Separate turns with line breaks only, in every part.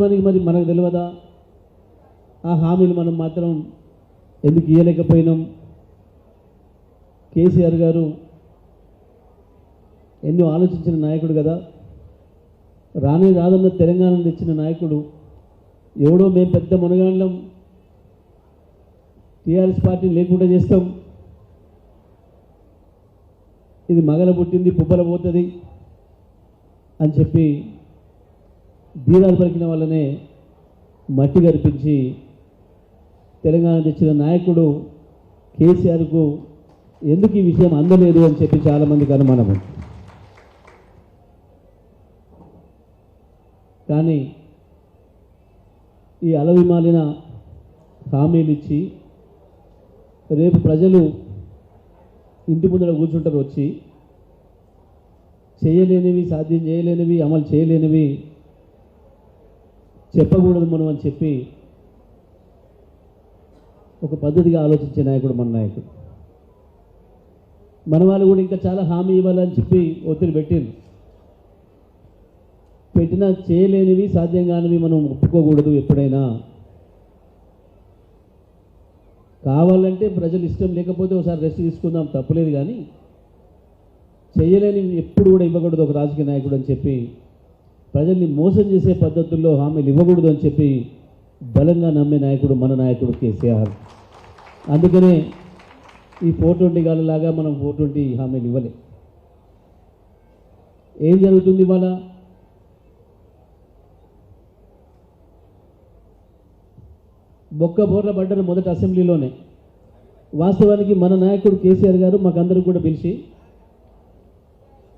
మనకి మరి మనకు తెలియదా ఆ హామీలు మనం మాత్రం ఎందుకు ఇవ్వలేకపోయినాం కేసీఆర్ గారు ఎన్నో ఆలోచించిన నాయకుడు కదా. రాని రాదన్న తెలంగాణ తెచ్చిన నాయకుడు ఎవడో మేము పెద్ద మునగాండం టీఆర్ఎస్ పార్టీ లేకుండా చేస్తాం. ఇది మగల పుట్టింది పుబ్బల పోతుంది అని చెప్పి ధీరాలు పలికిన వాళ్ళనే మట్టి గరిపించి తెలంగాణ తెచ్చిన నాయకుడు కేసీఆర్కు ఎందుకు ఈ విషయం అందలేదు అని చెప్పి చాలామందికి అనుమానం కానీ ఈ అలవిమాలిన హామీలు ఇచ్చి రేపు ప్రజలు ఇంటి ముందర కూర్చుంటారు వచ్చి చేయలేనివి సాధ్యం చేయలేనివి అమలు చేయలేనివి చెప్పకూడదు మనం అని చెప్పి ఒక పద్ధతిగా ఆలోచించే నాయకుడు మన నాయకుడు. మన వాళ్ళు కూడా ఇంకా చాలా హామీ ఇవ్వాలని చెప్పి ఒత్తిడి పెట్టింది పెట్టినా చేయలేనివి సాధ్యం కానివి మనం ఒప్పుకోకూడదు ఎప్పుడైనా. కావాలంటే ప్రజలు ఇష్టం లేకపోతే ఒకసారి రెస్ట్ తీసుకుందాం తప్పులేదు కానీ చేయలేని ఎప్పుడు కూడా ఇవ్వకూడదు ఒక రాజకీయ నాయకుడు అని చెప్పి ప్రజల్ని మోసం చేసే పద్ధతుల్లో హామీలు ఇవ్వకూడదు అని చెప్పి బలంగా నమ్మే నాయకుడు మన నాయకుడు కేసీఆర్. అందుకనే ఈ ఫోర్ ట్వంటీ గాలిలాగా మనం ఫోర్ ట్వంటీ హామీలు ఇవ్వలే. ఏం జరుగుతుంది ఇవాళ? బొక్క బోర్ల పడ్డను మొదట అసెంబ్లీలోనే. వాస్తవానికి మన నాయకుడు కేసీఆర్ గారు మాకందరూ కూడా పిలిచి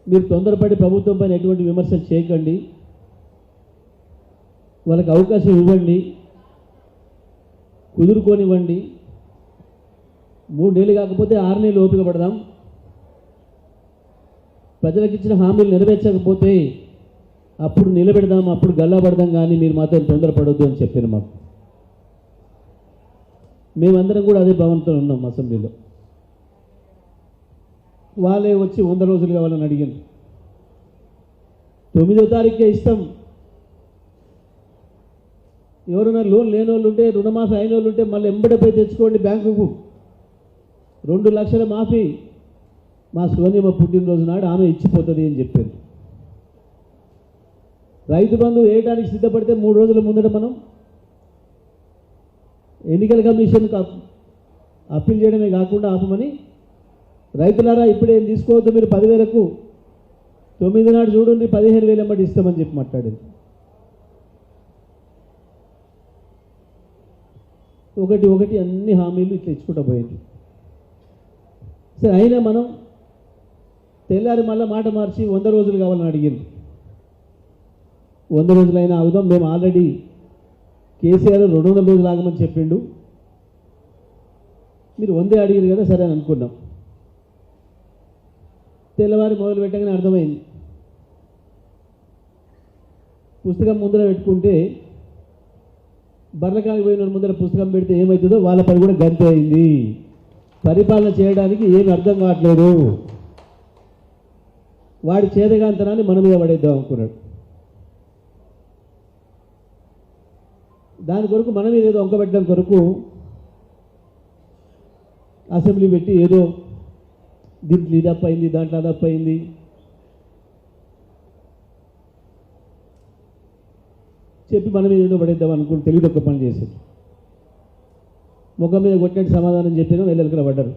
మీరు తొందరపడి ప్రభుత్వం పైన ఎటువంటి విమర్శలు చేయకండి. వాళ్ళకి అవకాశం ఇవ్వండి కుదురుకోనివ్వండి. మూడు నెలలు కాకపోతే ఆరు నెలలు ఓపిక పడదాం. ప్రజలకు ఇచ్చిన హామీలు నెరవేర్చకపోతే అప్పుడు నిలబెడదాం అప్పుడు గల్లాపడదాం కానీ మీరు మాత్రం తొందరపడొద్దు అని చెప్పారు మాకు. మేమందరం కూడా అదే భావనతో ఉన్నాం అసెంబ్లీలో. వాళ్ళే వచ్చి వంద రోజులు కావాలని అడిగింది తొమ్మిదో తారీఖే ఇస్తాం. ఎవరైనా లోన్ లేని వాళ్ళు ఉంటే రుణమాఫీ అయిన వాళ్ళు ఉంటే మళ్ళీ ఎంబడపై తెచ్చుకోండి బ్యాంకుకు. రెండు లక్షల మాఫీ. మా సోనియమ్మ పుట్టినరోజు నాడు ఆమె ఇచ్చిపోతుంది అని చెప్పారు రైతు బంధు వేయడానికి సిద్ధపడితే మూడు రోజుల ముందట మనం ఎన్నికల కమిషన్కు అప్- అప్పీల్ చేయడమే కాకుండా ఆపమని రైతులారా ఇప్పుడే ఏం తీసుకోవద్దు మీరు పదివేలకు. తొమ్మిది నాడు చూడండి పదిహేను వేలు ఇస్తామని చెప్పి మాట్లాడింది. ఒకటి ఒకటి అన్ని హామీలు ఇట్లా ఇచ్చుకుంటూ పోయింది. సరే అయినా మనం తెల్లారి మళ్ళీ మాట మార్చి వంద రోజులు కావాలని అడిగింది. వంద రోజులైనా అవుదాం మేము ఆల్రెడీ కేసీఆర్ రెండు వందల రోజులు ఆగమని చెప్పిండు. మీరు వందే అడిగారు కదా సరే అని అనుకున్నాం. తెల్లవారి మొదలు పెట్టగానే అర్థమైంది. పుస్తకం ముందర పెట్టుకుంటే బర్రకాయకు పోయిన ముందర పుస్తకం పెడితే ఏమవుతుందో వాళ్ళ పని కూడా గంతే అయింది. పరిపాలన చేయడానికి ఏమి అర్థం కావట్లేదు. వాడి చేతగాంతనాన్ని మన మీద పడేద్దాం అనుకున్నాడు. దాని కొరకు మనం ఏదో వంకబెట్టడం కొరకు అసెంబ్లీ పెట్టి ఏదో దీంట్లో ఇది అప్ అయింది దాంట్లో అది అప్ అయింది చెప్పి మనం ఏదో పడేద్దాం అనుకుని తెలియదు ఒక పని చేసి. ముఖం మీద కొట్టినట్టు సమాధానం చెప్పినా వెళ్ళెలకల పడ్డారు.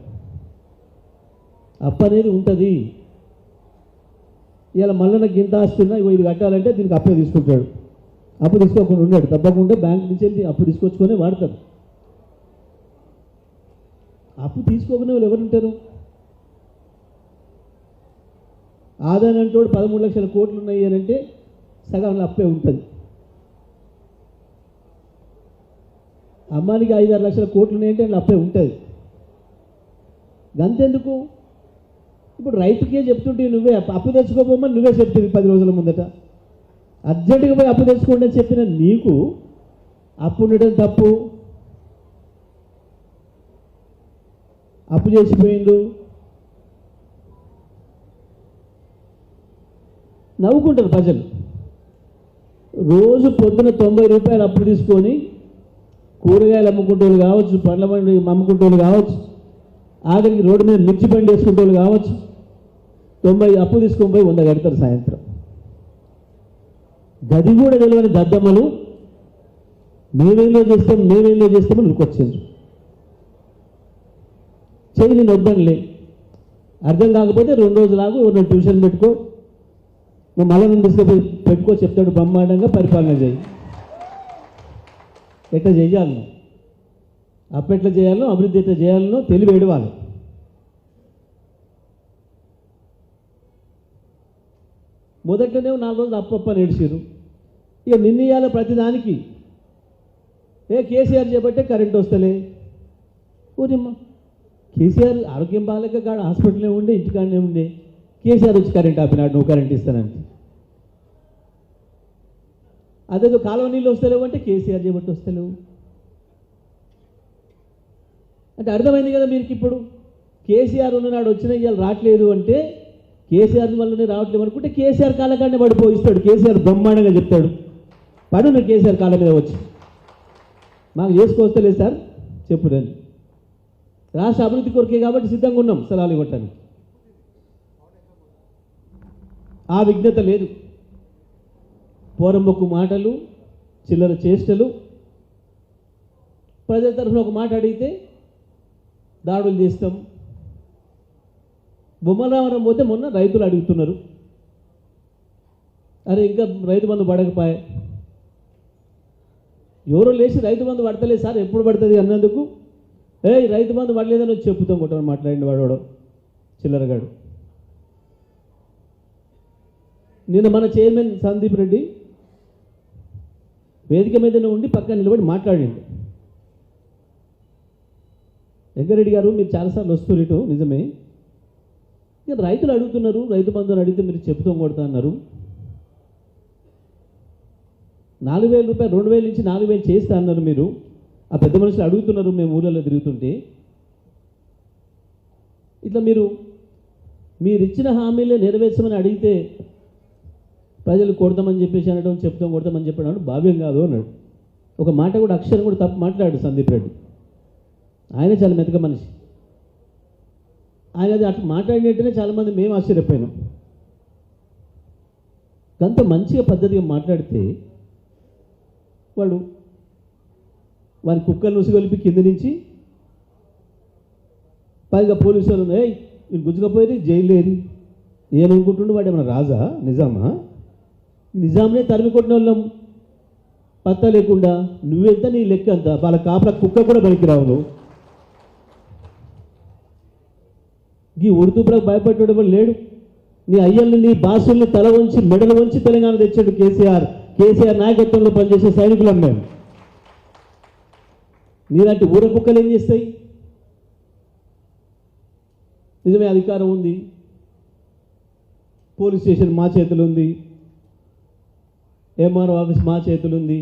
అప్పు అనేది ఉంటుంది ఇలా మళ్ళీ నాకు ఇంత ఆస్తున్నా ఇది కట్టాలంటే దీనికి అప్పే తీసుకుంటాడు. అప్పు తీసుకోకుండా ఉన్నాడు తప్పకుండా బ్యాంక్ నుంచి వెళ్ళి అప్పు తీసుకొచ్చుకొని వాడతారు అప్పు తీసుకోకుండా వాళ్ళు ఎవరు ఉంటారు? ఆదాయం అంటే పదమూడు లక్షల కోట్లు ఉన్నాయి అని అంటే సగం అప్పే ఉంటుంది. అమ్మానికి ఐదారు లక్షల కోట్లు ఉన్నాయంటే అందులో అప్పే ఉంటుంది. గంతెందుకు? ఇప్పుడు రైతుకే చెప్తుంటే నువ్వే అప్పు- అప్పు తెచ్చుకోపోమని నువ్వే చెప్తుంది పది రోజుల ముందట. అర్జెంటుగా పోయి అప్పు తెచ్చుకోండి అని చెప్పిన నీకు అప్పు ఉండడం తప్పు. అప్పు చేసిపోయిండు. నవ్వుకుంటారు ప్రజలు. రోజు పొద్దున తొంభై రూపాయలు అప్పు తీసుకొని కూరగాయలు అమ్ముకుంటోళ్ళు కావచ్చు పండ్ల బండి అమ్ముకుంటోళ్ళు కావచ్చు ఆఖరికి రోడ్డు మీద మిర్చి బండి వేసుకుంటోళ్ళు కావచ్చు తొంభై అప్పు తీసుకొని పోయి వంద కడతారు సాయంత్రం. గది కూడా తెలియని దద్దమ్మలు మేమేందో చేస్తాం మేమేందో చేస్తామని ఉరికొచ్చిండ్రు చెయ్యి నేను వద్దనులే అర్థం కాకపోతే రెండు రోజులు ఆగు ట్యూషన్ పెట్టుకో. నువ్వు మళ్ళీ నన్ను తీసుకుపోయి పెట్టుకో చెప్తాడు బ్రహ్మాండంగా పరిపాలన చేయి. ఎట్లా చేయాలను. అప్పెట్లా చేయాలనో అభివృద్ధి ఎట్లా చేయాలనో తెలివి ఏడవాలి. మొదట్లోనే నాలుగు రోజులు అప్పప్ప నేడిచారు ఇక నిర్ణయాలు ప్రతిదానికి. ఏ కేసీఆర్ చేపట్టే కరెంట్ వస్తలే. ఊరిమ్మా కేసీఆర్ ఆరోగ్యం బాగాలేక కాడ హాస్పిటల్లో ఉండే ఇంటికాడనే ఉండే. కేసీఆర్ వచ్చి కరెంట్ ఆపినాడు నువ్వు కరెంట్ ఇస్తానంటే. అదేదో కాలువ నీళ్ళు వస్తలేవు అంటే కేసీఆర్ చేయబట్టి వస్తలేవు. అంటే అర్థమైంది కదా మీకు ఇప్పుడు? కేసీఆర్ ఉన్ననాడు వచ్చిన ఇవాళ రావట్లేదు అంటే కేసీఆర్ వల్లనే రావట్లేదు అనుకుంటే కేసీఆర్ కాలకాడనే పడిపోయిస్తాడు కేసీఆర్ బ్రహ్మాండంగా చెప్తాడు. పడు నువ్వు కేసీఆర్ కాలం మీద వచ్చి. మాకు చేసుకోవస్తలేదు సార్. చెప్పు నేను. రాష్ట్ర అభివృద్ధి కొరకే కాబట్టి సిద్ధంగా ఉన్నాం స్థలాలు ఇవ్వటానికి. ఆ విఘ్నత లేదు. పోరంబొక్కు మాటలు చిల్లర చేష్టలు. ప్రజల తరఫున ఒక మాట అడిగితే దాడులు చేస్తాం. బొమ్మరామరం పోతే మొన్న రైతులు అడుగుతున్నారు. అరే ఇంకా రైతు బంధు పడకపోయే. ఎవరో లేచి రైతు బంధు పడతలేదు సార్ ఎప్పుడు పడుతుంది అన్నందుకు? ఏ రైతు బంధు పడలేదని వచ్చి చెప్పుతాం కొట్టని మాట్లాడిన వాడు చిల్లరగాడు. నిన్న మన చైర్మన్ సందీప్ రెడ్డి వేదిక మీదనే ఉండి పక్కన నిలబడి మాట్లాడండి వెంకరెడ్డి గారు మీరు చాలాసార్లు వస్తారు ఇటు నిజమే. ఇక రైతులు అడుగుతున్నారు రైతు బంధువులు అడిగితే మీరు చెబుతాం కొడతా అన్నారు. నాలుగు వేల రూపాయలు రెండు వేల నుంచి నాలుగు వేలు చేస్తా అన్నారు మీరు. ఆ పెద్ద మనుషులు అడుగుతున్నారు మేము ఊళ్ళలో తిరుగుతుంటే. ఇట్లా మీరు మీరు ఇచ్చిన హామీలే నెరవేర్చమని అడిగితే ప్రజలు కొడతామని చెప్పేసి అనడం చెప్తాం కొడతామని చెప్పడం భావ్యం కాదు అన్నాడు. ఒక మాట కూడా అక్షరం కూడా తప్పు మాట్లాడాడు సందీప్ రెడ్డి. ఆయన చాలా మెతక మనిషి. ఆయన అది అట్లా మాట్లాడినట్టునే చాలామంది మేము ఆశ్చర్యపోయినాం. అంత మంచిగా పద్ధతిగా మాట్లాడితే వాడు వారి కుక్కలు ఉసిగొలిపి కింద నుంచి పైగా పోలీసు వాళ్ళు ఏయ్ వీళ్ళు గుజ్జుకపోయి జైలు లేని. ఏమనుకుంటుండే వాడు ఏమైనా రాజా? నిజామా? నిజాంనే తరిమి కొట్టిన వాళ్ళం. పత్తా లేకుండా నువ్వెంత నీ లెక్క అంత? వాళ్ళ కాపల కుక్క కూడా పనికి రావు నువ్వు. ఈ ఉర్దూపులకు భయపడ్డాడు లేడు. నీ అయ్యల్ని నీ భాషల్ని తల వంచి మెడలు వంచి తెలంగాణ తెచ్చాడు కేసీఆర్. కేసీఆర్ నాయకత్వంలో పనిచేసే సైనికులం మేము. నీలాంటి ఊర కుక్కలు ఏం చేస్తాయి? నిజమే అధికారం ఉంది. పోలీస్ స్టేషన్ మా చేతులు ఉంది. ఎంఆర్ఓ ఆఫీస్ మా చేతులు ఉంది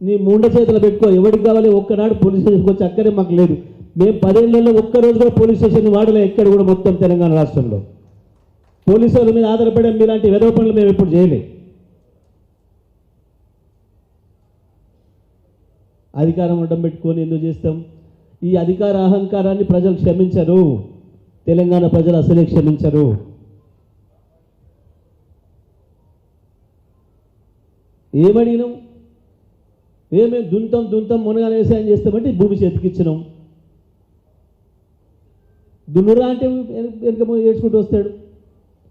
నీ ముండ చేతులు పెట్టుకో ఎవరికి కావాలి ఒక్కనాడు పోలీస్ స్టేషన్కి వచ్చి అక్కడే మాకు లేదు. మేము పదేళ్ళలో ఒక్కరోజు కూడా పోలీస్ స్టేషన్ వాడలే ఎక్కడ కూడా మొత్తం తెలంగాణ రాష్ట్రంలో. పోలీసు వాళ్ళ మీద ఆధారపడే మీలాంటి వెదవ పనులు మేము ఎప్పుడు చేయలే. అధికారం అడ్డం పెట్టుకొని ఎందుకు చేస్తాం? ఈ అధికార అహంకారాన్ని ప్రజలు క్షమించరు. తెలంగాణ ప్రజలు అసలే క్షమించరు. ఏమడిగినాం? ఏమేమి దుంతం దుంతం మునగా వ్యవసాయం చేస్తామంటే భూమి చేతికిచ్చినాం దున్నురా అంటే వెనుక ముందు ఏడ్చుకుంటూ వస్తాడు.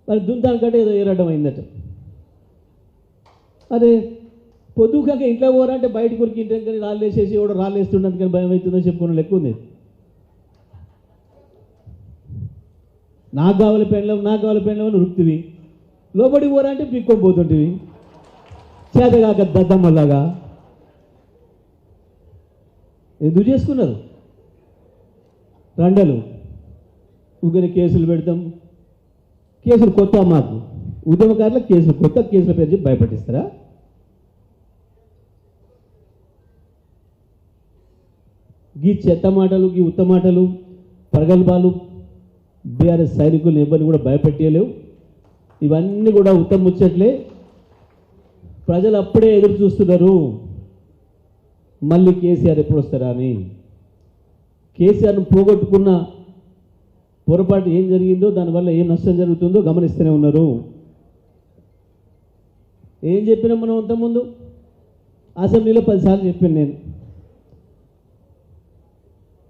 మరి దుంతానికంటే ఏదో ఏరడం అయిందట. అదే పొద్దుకాక ఇంట్లో పోరంటే బయట కొరికి ఇంటి కానీ రాళ్ళు వేసేసి ఎవడో రాళ్ళు వేస్తుండడానికి భయం అవుతుందో చెప్పుకున్న లెక్క ఉంది. నాకు కావాలి పెండ్లం నాకు కావాలి పెండ్లం అని ఉరుకుతివి. లోపలికి పోరంటే పిక్కొని పోతుంటివి. చేతగాక దద్దమ్మలాగా ఎందుకు చేసుకున్నారు? రండలు. ఊరికే కేసులు పెడతాం. కేసులు కొత్త మాకు. ఉద్యమకారులకు కేసులు కొత్త కేసుల పేరు చెప్పి భయపట్టిస్తారా? గీ చెత్త మాటలు గీ ఉత్త మాటలు ప్రగల్భాలు బీఆర్ఎస్ సైనికులు ఎవరిని కూడా భయపెట్టలేవు ఇవన్నీ కూడా ఉత్తమ ముచ్చట్లే. ప్రజలు అప్పుడే ఎదురు చూస్తున్నారు. మళ్ళీ కేసీఆర్ ఎప్పుడు వస్తారా అని. కేసీఆర్ను పోగొట్టుకున్న పొరపాటు ఏం జరిగిందో దానివల్ల ఏం నష్టం జరుగుతుందో గమనిస్తూనే ఉన్నారు. ఏం చెప్పినా మనం అంతకుముందు? అసెంబ్లీలో పదిసార్లు చెప్పాను నేను.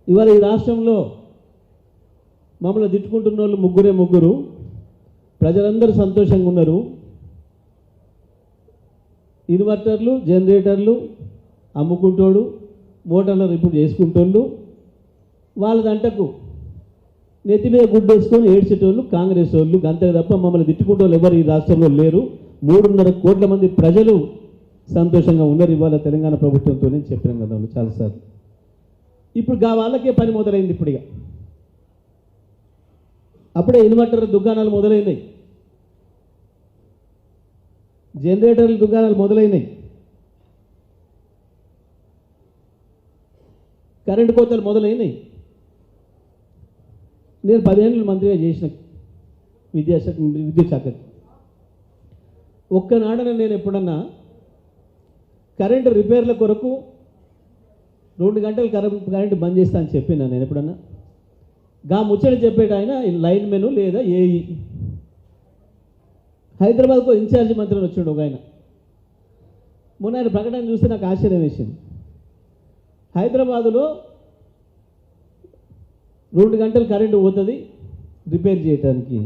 ఇవాళ ఈ రాష్ట్రంలో మమ్మల్ని తిట్టుకుంటున్న వాళ్ళు ముగ్గురే ముగ్గురు. ప్రజలందరూ సంతోషంగా ఉన్నారు. ఇన్వర్టర్లు జనరేటర్లు అమ్ముకుంటోడు మోటార్లు రిపోర్ట్ చేసుకుంటోళ్ళు వాళ్ళ దంటకు నెత్తి మీద గుడ్డు వేసుకొని ఏడ్చేటోళ్ళు కాంగ్రెస్ వాళ్ళు అంతే తప్ప మమ్మల్ని తిట్టుకుంటోళ్ళు ఎవరు ఈ రాష్ట్రంలో లేరు. మూడున్నర కోట్ల మంది ప్రజలు సంతోషంగా ఉన్నారు ఇవాళ తెలంగాణ ప్రభుత్వంతో నేను చెప్పినాం కదా వాళ్ళు చాలాసార్లు. ఇప్పుడు గా వాళ్ళకే పని మొదలైంది ఇప్పుడు ఇక అప్పుడే ఇన్వర్టర్ దుకాణాలు మొదలైనాయి. జనరేటర్ల దుకాణాలు మొదలైనాయి. కరెంటు కోతలు మొదలైనాయి. నేను పదిహేనులు మంత్రిగా చేసిన విద్యాశాఖ విద్యుత్ శాఖకి ఒక్కనాడన నేను ఎప్పుడన్నా కరెంటు రిపేర్ల కొరకు రెండు గంటలు కరెంట్ కరెంటు బంద్ చేస్తా అని చెప్పినా నేను ఎప్పుడన్నా? గా ముచ్చట చెప్పేట ఆయన లైన్ మెను లేదా ఏఈ? హైదరాబాద్కు ఇన్ఛార్జ్ మంత్రి వచ్చిండు ఒక ఆయన. మొన్న ఆయన ప్రకటన చూస్తే నాకు ఆశ్చర్యం వేసింది. హైదరాబాదులో రెండు గంటలు కరెంటు పోతుంది రిపేర్ చేయడానికి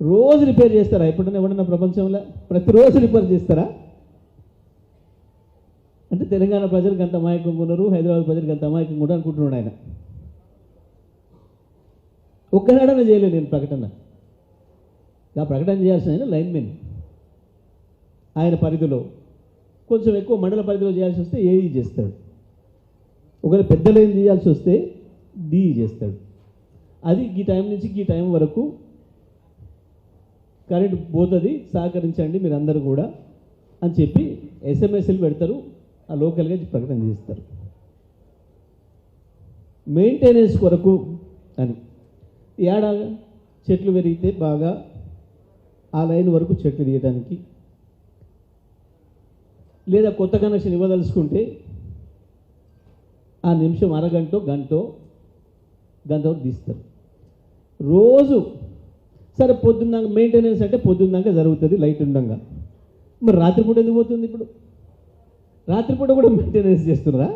రోజు రిపేర్ చేస్తారా? ఎప్పుడైనా ఎవడన్నా ప్రపంచంలో ప్రతిరోజు రిపేర్ చేస్తారా? అంటే తెలంగాణ ప్రజలకు అంత అమాయకంగా ఉన్నారు హైదరాబాద్ ప్రజలకు అంత అమాయకంగా ఉన్నారు అనుకుంటున్నాడు ఆయన. ఒక్కనాడనే చేయలేదు నేను ప్రకటన. ఇలా ప్రకటన చేయాల్సిన ఆయన లైన్మెన్ ఆయన పరిధిలో కొంచెం ఎక్కువ మండల పరిధిలో చేయాల్సి వస్తే ఏఈ చేస్తాడు. ఒకవేళ పెద్ద లైన్ చేయాల్సి వస్తే డిఈ చేస్తాడు. అది ఈ టైం నుంచి ఈ టైం వరకు కరెంట్ పోతుంది సహకరించండి మీరు అందరూ కూడా అని చెప్పి ఎస్ఎంఎస్లు పెడతారు ఆ లోకల్గా ప్రకటన చేస్తారు. మెయింటెనెన్స్ కొరకు అని. ఏడా చెట్లు పెరిగితే బాగా ఆ లైన్ వరకు చెట్లు తీయడానికి లేదా కొత్త కనెక్షన్ ఇవ్వదలుచుకుంటే ఆ నిమిషం అరగంట గంట గంట తీస్తారు. రోజు సరే పొద్దున్నాక మెయింటెనెన్స్ అంటే పొద్దున్నాక జరుగుతుంది లైట్ ఉండగా. మరి రాత్రిపూట ఎందుకు పోతుంది ఇప్పుడు? రాత్రిపూట కూడా మెయింటెనెన్స్ చేస్తున్నారా?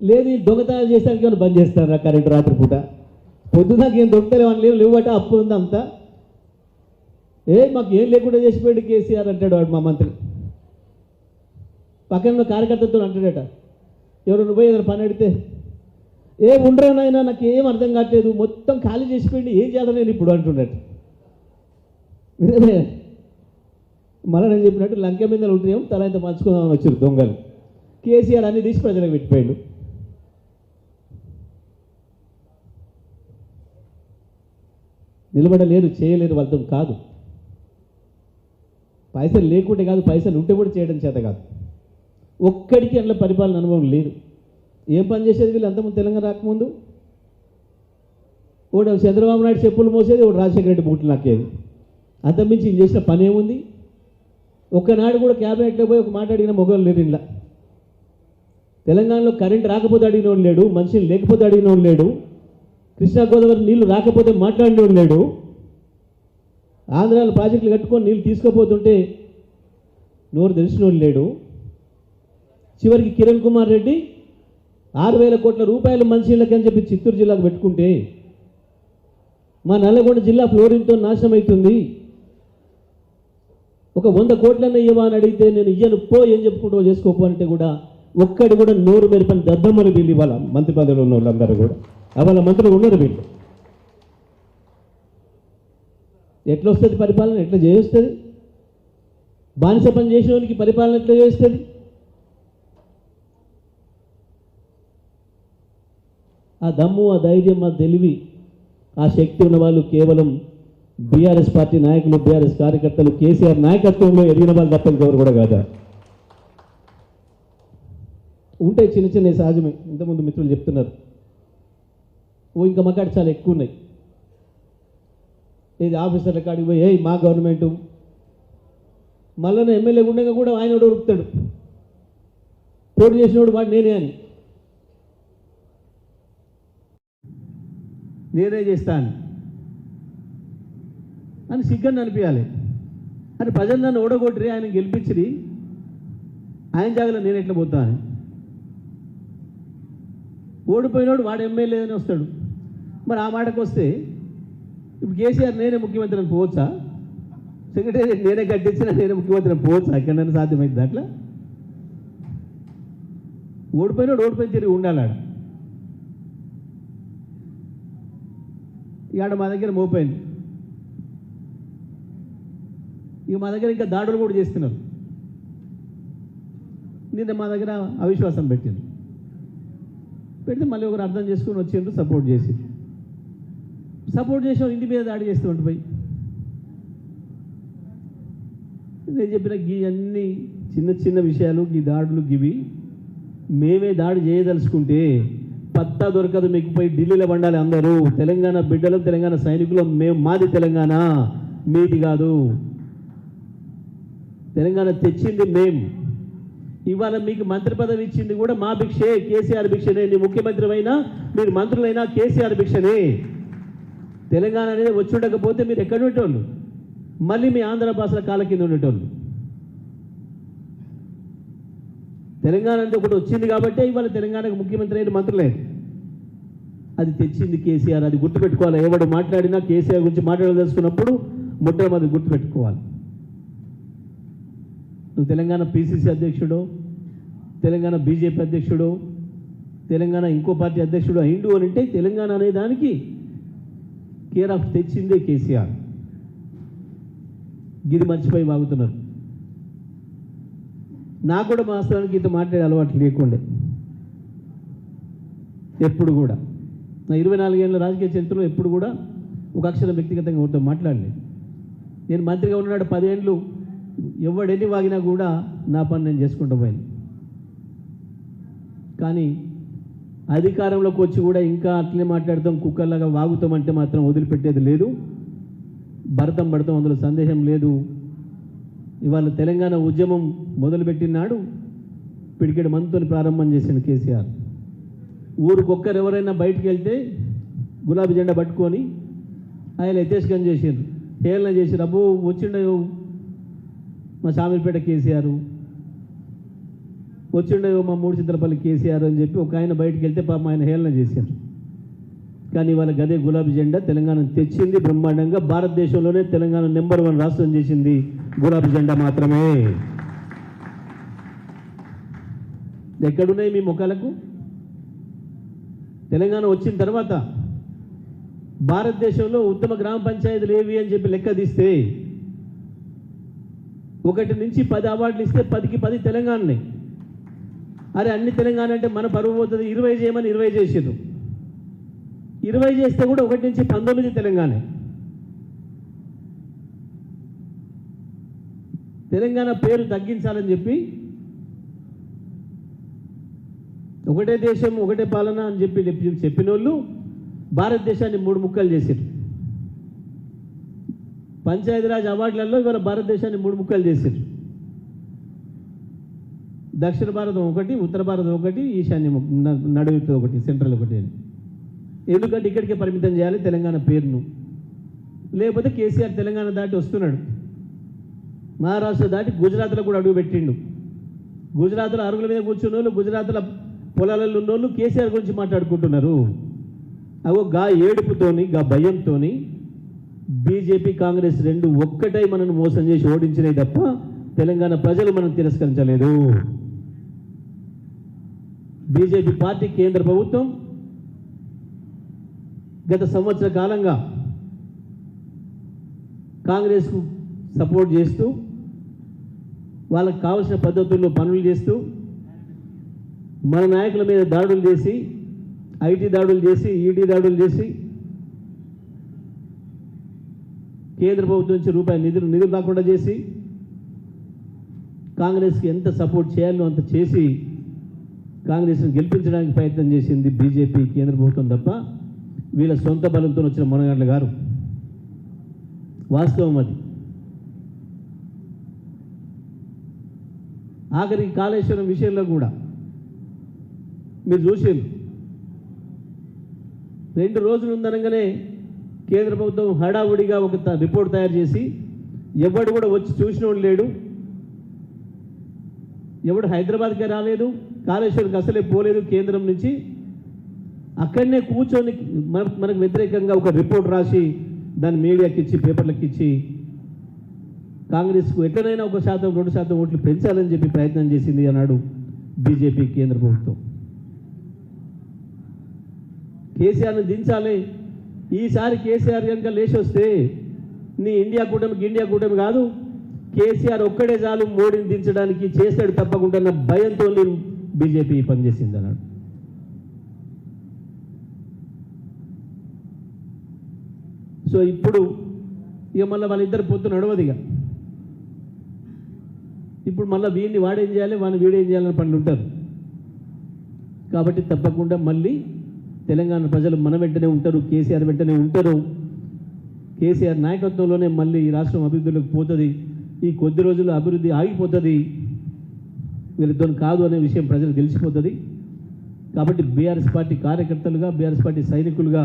లేదు ఈ దొంగతనాలు చేసానికి ఏమైనా బంద్ చేస్తారా కరెంట్ రాత్రిపూట? పొద్దున ఏం దొరుకుతలేవు అని లేవు లేవట అప్పు ఉంది అంతా. ఏ మాకు ఏం లేకుండా చేసిపోయాడు కేసీఆర్ అంటాడు వాడు మా మంత్రి. పక్కన ఉన్న కార్యకర్తతో అంటాడట ఎవరు పోయి ఏదైనా పని అడిగితే. ఏ ఉండరానైనా నాకు ఏం అర్థం కావట్లేదు మొత్తం ఖాళీ చేసిపోయింది ఏం చేయాలి నేను ఇప్పుడు అంటున్నట్టు మళ్ళీ నేను చెప్పినట్టు లంక మీద ఉంటేమో తల ఇంత పంచుకుందామని వచ్చారు దొంగలు. కేసీఆర్ అన్ని తీసి ప్రజలకు పెట్టిపోయాడు. నిలబడలేరు చేయలేరు వాళ్ళతో కాదు. పైసలు లేకుంటే కాదు పైసలు ఉంటే కూడా చేయడం చేత కాదు. ఒక్కడికి అందులో పరిపాలన అనుభవం లేదు. ఏం పని చేసేది వీళ్ళు? అంతమంది తెలంగాణ రాకముందు? ఒకడు చంద్రబాబు నాయుడు చెప్పులు మోసేది ఒకటి రాజశేఖర రెడ్డి బూట్లు నక్కేది. అంతమించి ఈయన చేసిన పని ఏముంది? ఒక్కనాడు కూడా క్యాబినెట్లో పోయి ఒక మాట అడిగిన మొగలు లేరు ఇలా తెలంగాణలో కరెంట్ రాకపోతే అడిగినోడు లేడు మనుషులు లేకపోతే అడిగినోడు లేడు. కృష్ణా గోదావరి నీళ్ళు రాకపోతే మాట్లాడినోడు లేడు. ఆంధ్రాలో ప్రాజెక్టులు కట్టుకొని నీళ్ళు తీసుకుపోతుంటే నోరు తెలిసినోడు లేడు. చివరికి కిరణ్ కుమార్ రెడ్డి ఆరు వేల కోట్ల రూపాయలు మంచిళ్ళకి అని చెప్పి చిత్తూరు జిల్లాకు పెట్టుకుంటే మా నల్లగొండ జిల్లా ఫ్లోరింగ్తో నాశనం అవుతుంది ఒక వంద కోట్లన్న ఇవ్వా అని అడిగితే నేను ఇయ్యను పో ఏం చెప్పుకుంటూ చేసుకోపో అంటే కూడా ఒక్కడి కూడా నోరు మెరిపని దద్దమ్మని వీళ్ళు ఇవ్వాలి మంత్రి పదవిలో ఉన్న వాళ్ళందరూ కూడా. అవాళ మంత్రులు ఉన్నారు వీళ్ళు. ఎట్లా వస్తుంది పరిపాలన? ఎట్లా చేస్తుంది? బానిస పని చేసేవానికి పరిపాలన ఎట్లా చేస్తుంది? ఆ దమ్ము ఆ ధైర్యం ఆ తెలివి ఆ శక్తి ఉన్న వాళ్ళు కేవలం బీఆర్ఎస్ పార్టీ నాయకులు బీఆర్ఎస్ కార్యకర్తలు కేసీఆర్ నాయకత్వంలో ఎదిగిన వాళ్ళు తప్ప ఇంకెవరు కూడా కాదా? ఉంటాయి చిన్న చిన్న సహజమే ఇంతకుముందు మిత్రులు చెప్తున్నారు. ఓ ఇంకా మకాడు చాలా ఎక్కువ ఉన్నాయి ఇది ఆఫీసర్ల కాడికి పోయి "ఏయ్, మా గవర్నమెంట్. మళ్ళీ ఎమ్మెల్యే ఉండగా కూడా ఆయన కూడా ఉరుకుతాడు పోటీ చేసినోడు వాడు నేనే అని. నేనే చేస్తాను అని. సిగ్గని అనిపించాలి అని ప్రజలు నన్ను ఓడగొట్టి ఆయన గెలిపించి ఆయన జాగ్రత్త నేను ఎట్లా పోతాను ఓడిపోయినోడు వాడు ఎమ్మెల్యే అని వస్తాడు. మరి ఆ మాటకు వస్తే ఇప్పుడు కేసీఆర్ నేనే ముఖ్యమంత్రి అని పోవచ్చా? సెక్రటేరియట్ నేనే కట్టించిన నేనే ముఖ్యమంత్రి అని పోవచ్చా? ఎక్కడైనా సాధ్యమైంది అట్లా? ఓడిపోయినోడు ఓడిపోయిన తిరిగి ఉండాలి ఆడ. ఇవాడ మా దగ్గర మోపోయింది ఇక మా దగ్గర ఇంకా దాడులు కూడా చేస్తున్నారు. నిన్న మా దగ్గర అవిశ్వాసం పెట్టింది. పెడితే మళ్ళీ ఒకరు అర్థం చేసుకుని వచ్చిండ్రు సపోర్ట్ చేసి సపోర్ట్ చేసిన ఇంటి మీద దాడి చేస్తూ పోయి. నేను చెప్పిన గీ అన్ని చిన్న చిన్న విషయాలు ఈ దాడులు గివి మేమే దాడి చేయదలుచుకుంటే పత్తా దొరకదు మీకు పోయి ఢిల్లీలో పండాలి అందరూ. తెలంగాణ బిడ్డలు తెలంగాణ సైనికులు మేము మాది తెలంగాణ మీది కాదు. తెలంగాణ తెచ్చింది మేం. ఇవాళ మీకు మంత్రి పదవి ఇచ్చింది కూడా మా భిక్షే కేసీఆర్ భిక్షనే. నీ ముఖ్యమంత్రి అయినా మీరు మంత్రులైనా కేసీఆర్ భిక్షనే. తెలంగాణ అనేది వచ్చి ఉండకపోతే మీరు ఎక్కడ ఉండేటోళ్ళు? మళ్ళీ మీ ఆంధ్ర భాషల కాళ్ళ కింద ఉండేటోళ్ళు. తెలంగాణ అంటే ఒకటి వచ్చింది కాబట్టి ఇవాళ తెలంగాణకు ముఖ్యమంత్రి అయిన మంత్రులే. అది తెచ్చింది కేసీఆర్ అది గుర్తుపెట్టుకోవాలి. ఎవడు మాట్లాడినా కేసీఆర్ గురించి మాట్లాడదలుచుకున్నప్పుడు మొట్టమొదటి గుర్తుపెట్టుకోవాలి. నువ్వు తెలంగాణ పిసిసి అధ్యక్షుడు తెలంగాణ బీజేపీ అధ్యక్షుడు తెలంగాణ ఇంకో పార్టీ అధ్యక్షుడు అయిండు అని అంటే తెలంగాణ అనే దానికి కేర్ ఆఫ్ తెచ్చిందే కేసీఆర్. గిది మర్చిపోయి వాగుతున్నారు నాకు కూడా వాస్తవానికి ఇంత మాట్లాడే అలవాటు లేకుండే. ఎప్పుడు కూడా. నా ఇరవై నాలుగేళ్ళ రాజకీయ చరిత్రలో ఎప్పుడు కూడా ఒక అక్షరం వ్యక్తిగతంగా ఒకరితో మాట్లాడలేదు నేను మంత్రిగా ఉన్నాడు పదేళ్ళు ఎవడెన్ని వాగినా కూడా నా పని నేను చేసుకుంటూ పోయాను. కానీ అధికారంలోకి వచ్చి కూడా ఇంకా అట్లే మాట్లాడతాం కుక్కర్లాగా వాగుతాం అంటే మాత్రం వదిలిపెట్టేది లేదు. భరతం పడతాం అందులో సందేహం లేదు. ఇవాళ తెలంగాణ ఉద్యమం మొదలుపెట్టినాడు పిడికెడు మంతుని ప్రారంభం చేసిండు కేసీఆర్. ఊరికొక్కరు ఎవరైనా బయటకు వెళ్తే గులాబీ జెండా పట్టుకొని ఆయన యథేష్కం చేసిండ్రు హేళన చేసిరు అబ్బో వచ్చిండ మా సామిరిపేట కేసీఆర్. వచ్చిండే మా మూడు చింతలపల్లి కేసీఆర్ అని చెప్పి ఒక ఆయన బయటికి వెళ్తే పాపం ఆయన హేళన చేశారు. కానీ వాళ్ళ గదే గులాబీ జెండా తెలంగాణ తెచ్చింది బ్రహ్మాండంగా. భారతదేశంలోనే తెలంగాణ నెంబర్ వన్ రాష్ట్రం చేసింది గులాబీ జెండా మాత్రమే. ఎక్కడున్నాయి మీ ముఖాలకు? తెలంగాణ వచ్చిన తర్వాత భారతదేశంలో ఉత్తమ గ్రామ పంచాయతీలు ఏవి అని చెప్పి లెక్క తీస్తే ఒకటి నుంచి పది అవార్డులు ఇస్తే పదికి పది తెలంగాణనే. అరే అన్ని తెలంగాణ అంటే మన పరువు పోతుంది. ఇరవై చేయమని ఇరవై చేసారు ఇరవై చేస్తే కూడా ఒకటి నుంచి పంతొమ్మిది తెలంగాణ. తెలంగాణ పేరు తగ్గించాలని చెప్పి ఒకటే దేశం ఒకటే పాలన అని చెప్పి చెప్పి- చెప్పిన వాళ్ళు భారతదేశాన్ని మూడు ముక్కలు చేశారు పంచాయతీరాజ్ అవార్డులలో ఇవాళ భారతదేశాన్ని మూడు ముక్కలు చేశారు దక్షిణ భారతం ఒకటి ఉత్తర భారతం ఒకటి ఈశాన్యం ఒక- న- ఒకటి సెంట్రల్ ఒకటి అని. ఎందుకంటే ఇక్కడికే పరిమితం చేయాలి తెలంగాణ పేరును. లేకపోతే కేసీఆర్ తెలంగాణ దాటి వస్తున్నాడు. మహారాష్ట్ర దాటి గుజరాత్లో కూడా అడుగు పెట్టిండు. గుజరాత్లో అరుగుల మీద కూర్చున్న వాళ్ళు గుజరాత్లో పొలాలలో ఉన్న వాళ్ళు కేసీఆర్ గురించి మాట్లాడుకుంటున్నారు. అగో గా ఏడుపుతోని గా భయంతోని బీజేపీ కాంగ్రెస్ రెండు ఒక్కటై మనను మోసం చేసి ఓడించినాయి తప్ప తెలంగాణ ప్రజలు మనం తిరస్కరించలేదు. బీజేపీ పార్టీ కేంద్ర ప్రభుత్వం గత సంవత్సర కాలంగా కాంగ్రెస్కు సపోర్ట్ చేస్తూ వాళ్ళకు కావలసిన పద్ధతుల్లో పనులు చేస్తూ మన నాయకుల మీద దాడులు చేసి ఐటీ దాడులు చేసి ఈడీ దాడులు చేసి కేంద్ర ప్రభుత్వం నుంచి రూపాయి నిధులు నిధులు రాకుండా చేసి కాంగ్రెస్కి ఎంత సపోర్ట్ చేయాలో అంత చేసి కాంగ్రెస్ను గెలిపించడానికి ప్రయత్నం చేసింది బీజేపీ కేంద్ర ప్రభుత్వం తప్ప వీళ్ళ సొంత బలంతో వచ్చిన మునగండ్ల గారు. వాస్తవం అది. ఆఖరికి కాళేశ్వరం విషయంలో కూడా మీరు చూసారు. రెండు రోజులు ఉందనగానే కేంద్ర ప్రభుత్వం హడావుడిగా ఒక రిపోర్ట్ తయారు చేసి ఎవడు కూడా వచ్చి చూసినోడు లేడు. ఎవడు హైదరాబాద్కే రాలేదు. కాళేశ్వరంకి అసలే పోలేదు కేంద్రం నుంచి. అక్కడనే కూర్చొని మనకు వ్యతిరేకంగా ఒక రిపోర్ట్ రాసి దాన్ని మీడియాకి ఇచ్చి పేపర్లకు ఇచ్చి కాంగ్రెస్కు ఎక్కడైనా ఒక శాతం రెండు శాతం ఓట్లు పెంచాలని చెప్పి ప్రయత్నం చేసింది అన్నాడు బీజేపీ కేంద్ర ప్రభుత్వం. కేసీఆర్ని దించాలి. ఈసారి కేసీఆర్ కనుక లేచి వస్తే నీ ఇండియా కూటమికి ఇండియా కూటమి కాదు కేసీఆర్ ఒక్కడే చాలు మోడీని దించడానికి చేస్తాడు తప్పకుండా భయంతో భయంతో బీజేపీ పనిచేసింది అన్నాడు. సో ఇప్పుడు ఇక మళ్ళీ వాళ్ళిద్దరు పొత్తు నడవదు ఇక. ఇప్పుడు మళ్ళీ వీడిని వాడేం చేయాలి వాడిని వీడేం చేయాలని పనులు ఉంటారు. కాబట్టి తప్పకుండా మళ్ళీ తెలంగాణ ప్రజలు మన వెంటనే ఉంటారు కేసీఆర్ వెంటనే ఉంటారు. కేసీఆర్ నాయకత్వంలోనే మళ్ళీ ఈ రాష్ట్రం అభివృద్ధిలోకి పోతుంది. ఈ కొద్ది రోజుల్లో అభివృద్ధి ఆగిపోతుంది. వీళ్ళిద్దరు కాదు అనే విషయం ప్రజలకు తెలిసిపోతుంది కాబట్టి బీఆర్ఎస్ పార్టీ కార్యకర్తలుగా బీఆర్ఎస్ పార్టీ సైనికులుగా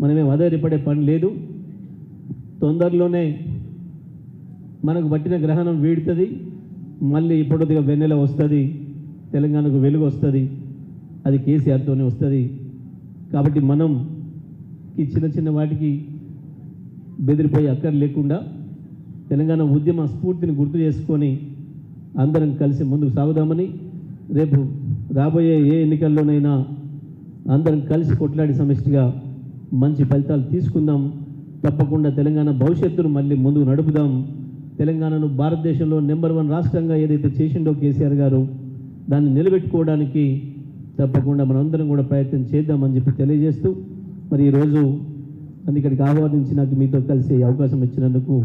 మనమే వదరిపడే పని లేదు. తొందరలోనే మనకు పట్టిన గ్రహణం వీడుతుంది. మళ్ళీ ఇప్పటిదిగా వెన్నెల వస్తుంది తెలంగాణకు వెలుగు వస్తుంది అది కేసీఆర్తోనే వస్తుంది. కాబట్టి మనం ఈ చిన్న చిన్న వాటికి బెదిరిపోయి అక్కర్ లేకుండా తెలంగాణ ఉద్యమ స్ఫూర్తిని గుర్తు చేసుకొని అందరం కలిసి ముందుకు సాగుదామని రేపు రాబోయే ఏ ఎన్నికల్లోనైనా అందరం కలిసి కొట్లాడి సమిష్టిగా మంచి ఫలితాలు తీసుకుందాం. తప్పకుండా తెలంగాణ భవిష్యత్తును మళ్ళీ ముందుకు నడుపుదాం. తెలంగాణను భారతదేశంలో నెంబర్ వన్ రాష్ట్రంగా ఏదైతే చేసిండో కేసీఆర్ గారు దాన్ని నిలబెట్టుకోవడానికి తప్పకుండా మనందరం కూడా ప్రయత్నం చేద్దామని చెప్పి తెలియజేస్తూ మరి ఈరోజు అందుకడికి ఇక్కడికి ఆహ్వానించి నాకు మీతో కలిసి అవకాశం ఇచ్చినందుకు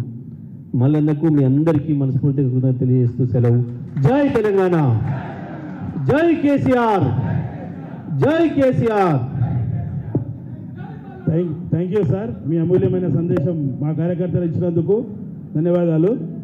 మల్లన్నకు మీ అందరికీ మనస్ఫూర్తిగా కృతజ్ఞత తెలియజేస్తూ సెలవు. జై తెలంగాణ. జై కేసీఆర్. జై కేసీఆర్.
Thank you sir. మీ అమూల్యమైన సందేశం మా కార్యకర్తలు ఇచ్చినందుకు ధన్యవాదాలు.